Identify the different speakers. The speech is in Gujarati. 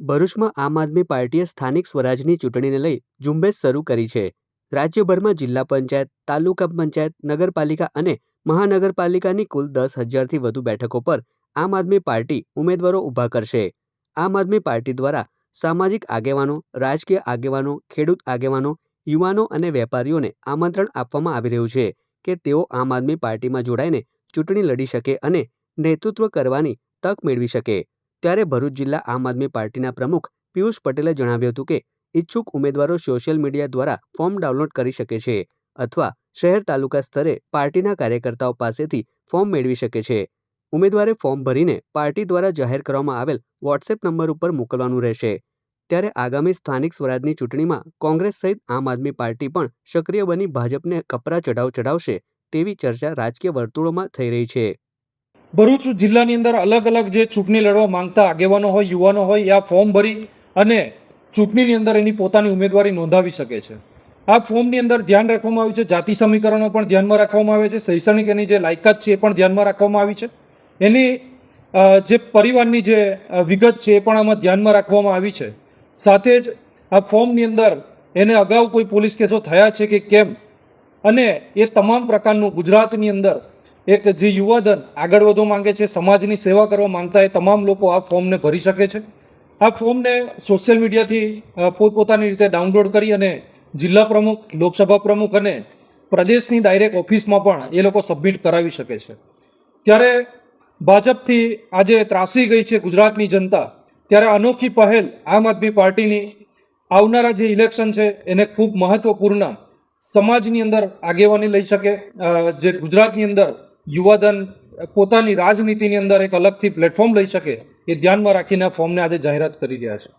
Speaker 1: ભરૂચમાં આમ આદમી પાર્ટીએ સ્થાનિક સ્વરાજની ચૂંટણીને લઈ ઝુંબેશ શરૂ કરી છે. રાજ્યભરમાં જિલ્લા પંચાયત, તાલુકા પંચાયત, નગરપાલિકા અને મહાનગરપાલિકાની કુલ દસ હજારથી વધુ બેઠકો પર આમ આદમી પાર્ટી ઉમેદવારો ઊભા કરશે. આમ આદમી પાર્ટી દ્વારા સામાજિક આગેવાનો, રાજકીય આગેવાનો, ખેડૂત આગેવાનો, યુવાનો અને વેપારીઓને આમંત્રણ આપવામાં આવી રહ્યું છે કે તેઓ આમ આદમી પાર્ટીમાં જોડાઈને ચૂંટણી લડી શકે અને નેતૃત્વ કરવાની તક મેળવી શકે. ત્યારે ભરૂચ જિલ્લા આમ આદમી પાર્ટીના પ્રમુખ પિયુષ પટેલે જણાવ્યું હતું કે, ઈચ્છુક ઉમેદવારો સોશિયલ મીડિયા દ્વારા ફોર્મ ડાઉનલોડ કરી શકે છે અથવા શહેર તાલુકા સ્તરે પાર્ટીના કાર્યકર્તાઓ પાસેથી ફોર્મ મેળવી શકે છે. ઉમેદવારે ફોર્મ ભરીને પાર્ટી દ્વારા જાહેર કરવામાં આવેલ વોટ્સએપ નંબર ઉપર મોકલવાનું રહેશે. ત્યારે આગામી સ્થાનિક સ્વરાજની ચૂંટણીમાં કોંગ્રેસ સહિત આમ આદમી પાર્ટી પણ સક્રિય બની ભાજપને કપરા ચઢાવ ચઢાવશે તેવી ચર્ચા રાજકીય વર્તુળોમાં થઈ રહી છે.
Speaker 2: ભરૂચ જિલ્લાની અંદર અલગ અલગ જે ચૂંટણી લડવા માંગતા આગેવાનો હોય, યુવાનો હોય આ ફોર્મ ભરી અને ચૂંટણીની અંદર એની પોતાની ઉમેદવારી નોંધાવી શકે છે. આ ફોર્મની અંદર ધ્યાન રાખવામાં આવ્યું છે, જાતિ સમીકરણો પણ ધ્યાનમાં રાખવામાં આવે છે, શૈક્ષણિક એની જે લાયકાત છે એ પણ ધ્યાનમાં રાખવામાં આવી છે. એની જે પરિવારની જે વિગત છે એ પણ આમાં ધ્યાનમાં રાખવામાં આવી છે. સાથે જ આ ફોર્મની અંદર એને અગાઉ કોઈ પોલીસ કેસો થયા છે કે કેમ? અને એ તમામ પ્રકારનું ગુજરાતની અંદર એક જે યુવાધન આગળ વધવા માંગે છે, સમાજની સેવા કરવા માંગતા એ તમામ લોકો આ ફોર્મને ભરી શકે છે. આ ફોર્મને સોશિયલ મીડિયાથી પોતપોતાની રીતે ડાઉનલોડ કરી અને જિલ્લા પ્રમુખ, લોકસભા પ્રમુખ અને પ્રદેશની ડાયરેક્ટ ઓફિસમાં પણ એ લોકો સબમિટ કરાવી શકે છે. ત્યારે ભાજપથી આજે ત્રાસી ગઈ છે ગુજરાતની જનતા. ત્યારે અનોખી પહેલ આમ આદમી પાર્ટીની આવનારા જે ઇલેક્શન છે, એને ખૂબ મહત્વપૂર્ણ સમાજની અંદર આગેવાની લઈ શકે જે ગુજરાતની અંદર યુવાધન પોતાની રાજનીતિની અંદર એક અલગથી પ્લેટફોર્મ લઈ શકે એ ધ્યાનમાં રાખીને આ ફોર્મને આજે જાહેરાત કરી રહ્યા છે.